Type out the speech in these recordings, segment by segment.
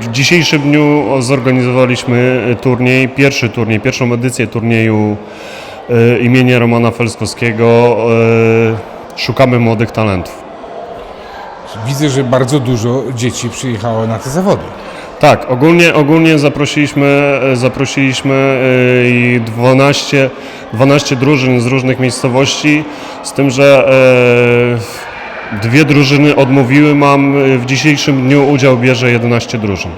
W dzisiejszym dniu zorganizowaliśmy turniej, pierwszy turniej, pierwszą edycję turnieju e, imienia Romana Felskowskiego. E, Szukamy młodych talentów. Widzę, że bardzo dużo dzieci przyjechało na te zawody. Tak, ogólnie, ogólnie zaprosiliśmy, e, zaprosiliśmy e, i 12, 12 drużyn z różnych miejscowości, z tym, że dwie drużyny odmówiły. Mam e, w dzisiejszym dniu udział bierze 11 drużyn.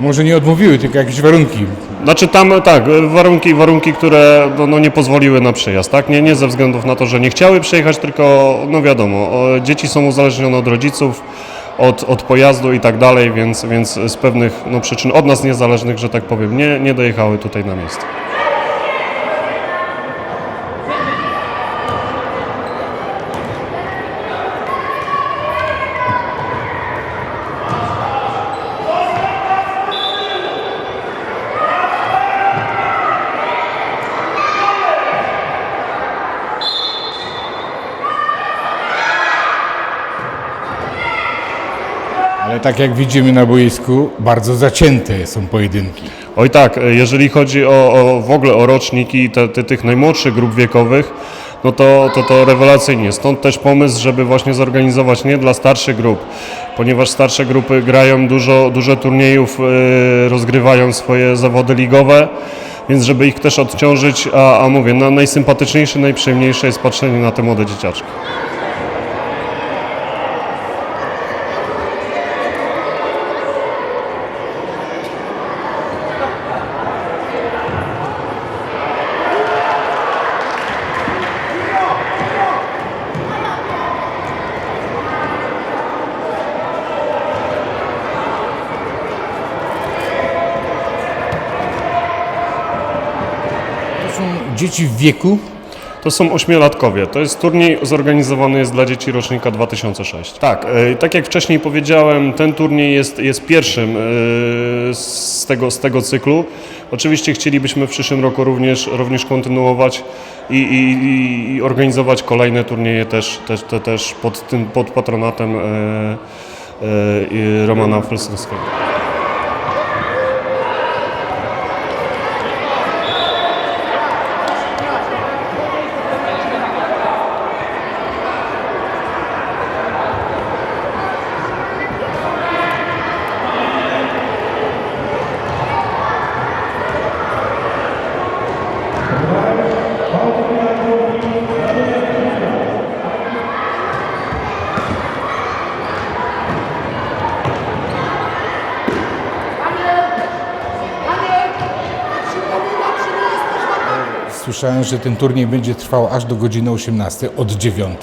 Może nie odmówiły, tylko jakieś warunki. Znaczy tam tak, warunki, warunki które no, no, nie pozwoliły na przyjazd, tak? Nie, nie ze względów na to, że nie chciały przyjechać, tylko no wiadomo, dzieci są uzależnione od rodziców, od, od pojazdu i tak dalej, więc, więc z pewnych no, przyczyn od nas niezależnych, że tak powiem, nie, nie dojechały tutaj na miejsce. Tak jak widzimy na boisku, bardzo zacięte są pojedynki. Oj tak, jeżeli chodzi o, o w ogóle o roczniki te, te, tych najmłodszych grup wiekowych, no to, to to rewelacyjnie. Stąd też pomysł, żeby właśnie zorganizować nie dla starszych grup, ponieważ starsze grupy grają dużo, dużo turniejów, yy, rozgrywają swoje zawody ligowe, więc żeby ich też odciążyć, a, a mówię, no, najsympatyczniejsze, najprzyjemniejsze jest patrzenie na te młode dzieciaczki. Są dzieci w wieku, To są ośmiolatkowie. To jest turniej zorganizowany jest dla dzieci rocznika 2006. Tak, e, tak jak wcześniej powiedziałem, ten turniej jest, jest pierwszym e, z tego, z tego cyklu. Oczywiście chcielibyśmy w przyszłym roku również, również kontynuować i, i, i organizować kolejne turnieje też, też, te, też pod, tym, pod patronatem e, e, Romana Felskowskiego. Że ten turniej będzie trwał aż do godziny 18, od 9,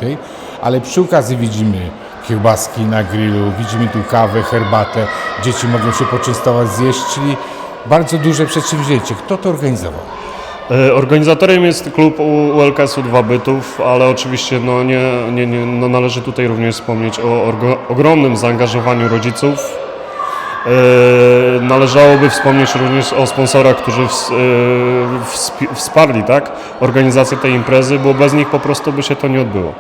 ale przy okazji widzimy kiełbaski na grillu, widzimy tu kawę, herbatę, dzieci mogą się poczęstować, zjeść, czyli bardzo duże przedsięwzięcie. Kto to organizował? E, Organizatorem jest klub ULKS-u Dwa Bytów, ale oczywiście no, nie, nie, nie, no, należy tutaj również wspomnieć o ogromnym zaangażowaniu rodziców. E, należałoby wspomnieć również o sponsorach, którzy e, wsparli tak, organizację tej imprezy, bo bez nich po prostu by się to nie odbyło.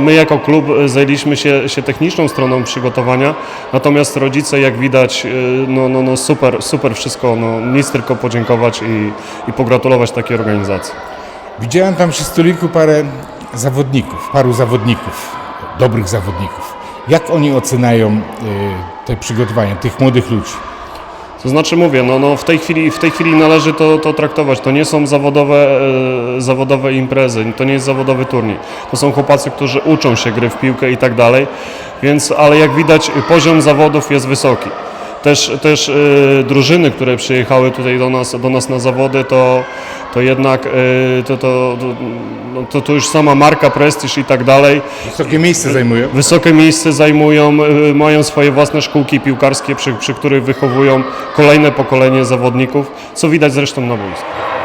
My, jako klub zajęliśmy się, się techniczną stroną przygotowania, natomiast rodzice, jak widać, no, no, no super, super wszystko, no, nic tylko podziękować i, i pogratulować takiej organizacji. Widziałem tam przy stoliku parę zawodników, paru zawodników, dobrych zawodników. Jak oni oceniają y, te przygotowania tych młodych ludzi? To znaczy mówię, no, no w, tej chwili, w tej chwili należy to, to traktować. To nie są zawodowe, e, zawodowe imprezy, to nie jest zawodowy turniej. To są chłopacy, którzy uczą się gry w piłkę i tak dalej, więc, ale jak widać poziom zawodów jest wysoki. Też, też e, drużyny, które przyjechały tutaj do nas, do nas na zawody, to, to jednak to, to, to, no, to, to już sama marka, prestiż i tak dalej. Wysokie miejsce zajmują. Wysokie miejsce zajmują, y, mają swoje własne szkółki piłkarskie, przy, przy których wychowują kolejne pokolenie zawodników, co widać zresztą na boisku.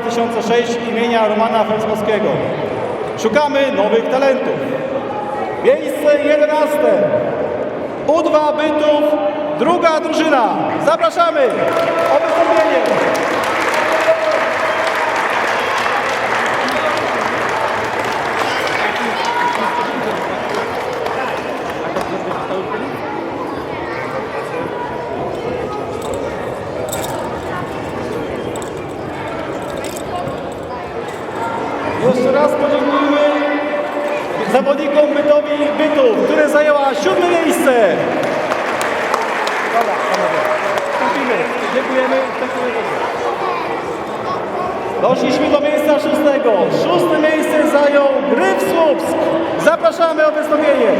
2006 imienia Romana Felskowskiego. Szukamy nowych talentów. Miejsce 11. U2 Bytów, druga drużyna. Zapraszamy o wystąpienie. Dziękujemy. Doszliśmy do miejsca szóstego. Szóste miejsce zajął Gryf Słupsk. Zapraszamy o wystąpienie.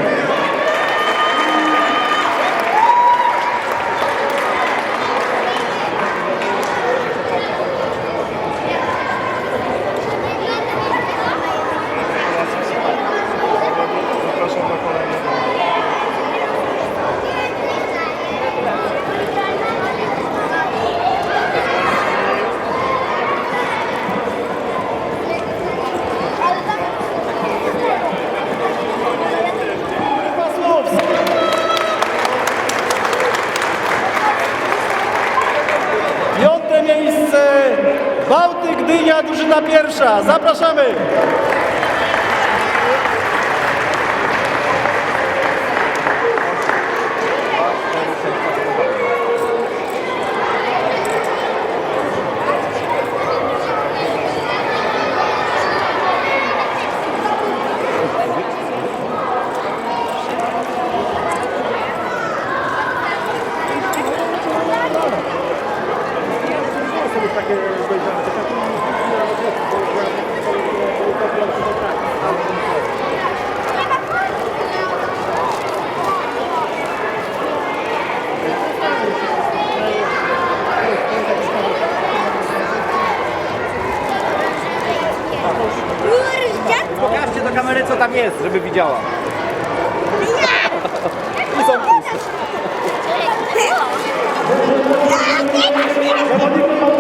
Gryfa Słupsk. Piąte miejsce Bałtyk Gdynia, drużyna pierwsza. Zapraszamy. Kurde. Pokażcie do kamery, co tam jest, żeby widziała. Zawodnikom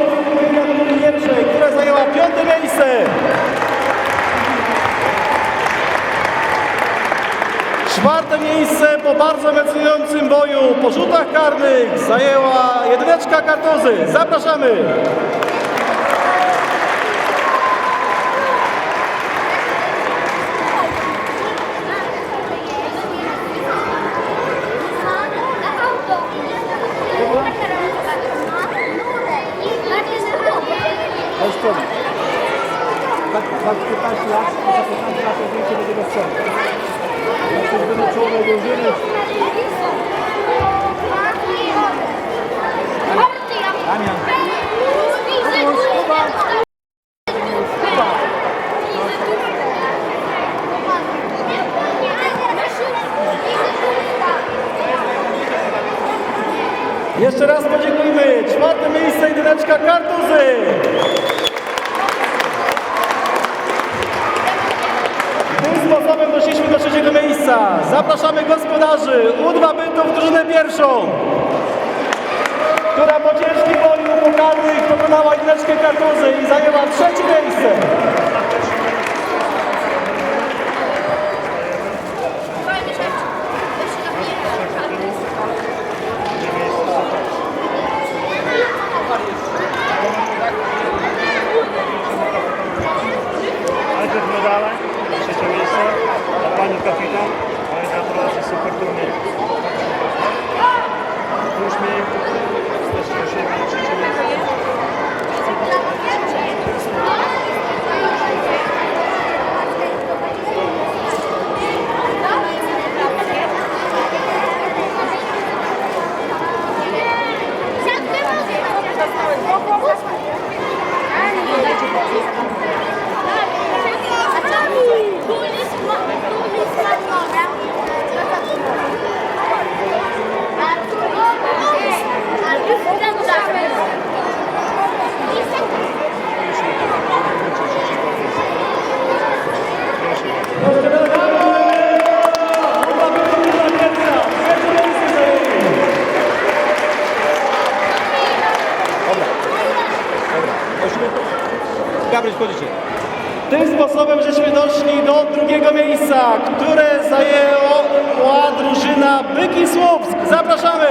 drużyny pierwszej, która zajęła piąte miejsce. miejsce po bardzo emocjonującym boju po rzutach karnych zajęła jedyneczka kartuzy. Zapraszamy! 15 lat, za 15 lat zdjęcie będzie bez przerwy. Jak będą czołowe drużyny, Damian. Gospodarzy. U2 Bytów drużynę pierwszą, która po ciężkim boju pokarnych pokonała kartuzy i zajęła trzecie miejsce. Najpierw medale, trzecie miejsce, a pani kapitan, gratulacje, super turniej. Do siebie trzecie miejsce. Gabryś, chodzicie. Tym sposobem żeśmy doszli do drugiego miejsca, które zajęła drużyna Byki Słupsk. Zapraszamy!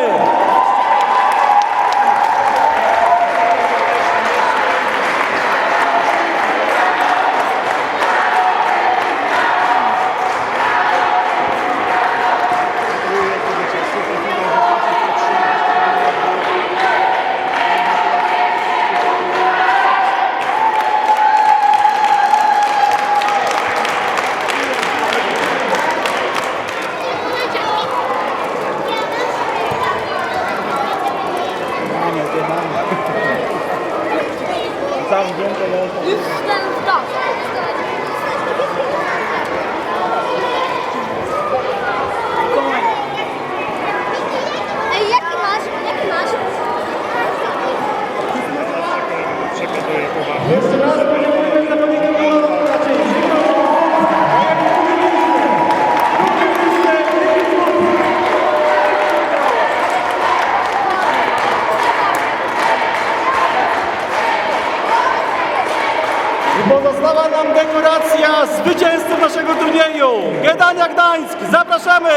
Gedania Gdańsk, zapraszamy!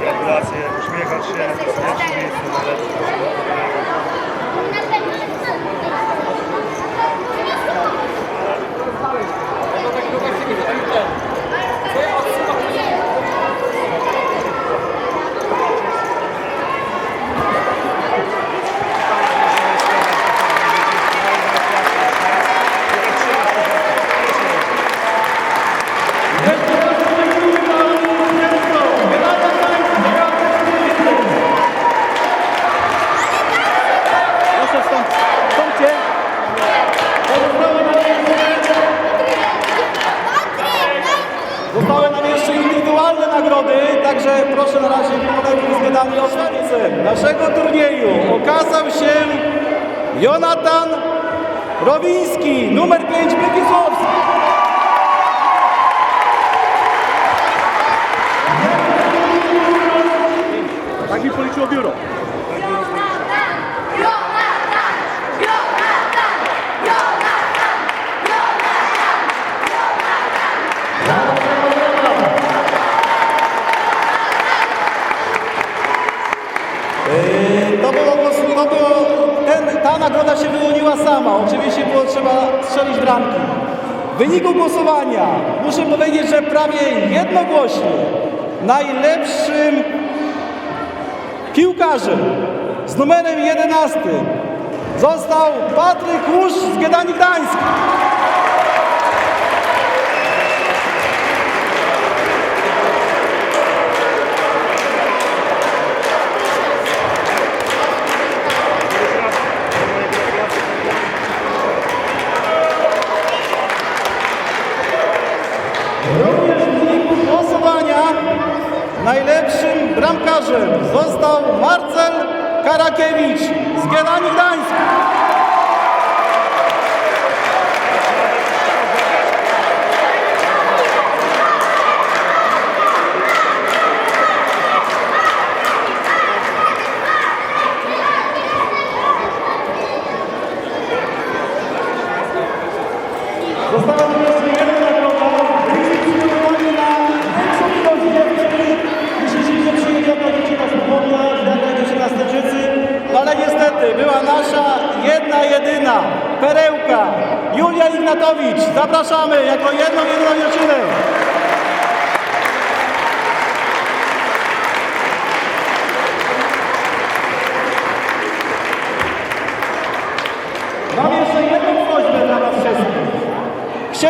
Gratulacje, uśmiechać się, pierwsze miejsce Novinski, número 15. strzelić bramki. W wyniku głosowania muszę powiedzieć, że prawie jednogłośnie najlepszym piłkarzem z numerem 11 został Patryk Łusz z Gdańska.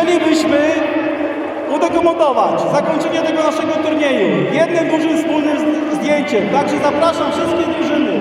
chcielibyśmy udokumentować zakończenie tego naszego turnieju jednym dużym wspólnym zdjęciem. Także zapraszam wszystkie drużyny.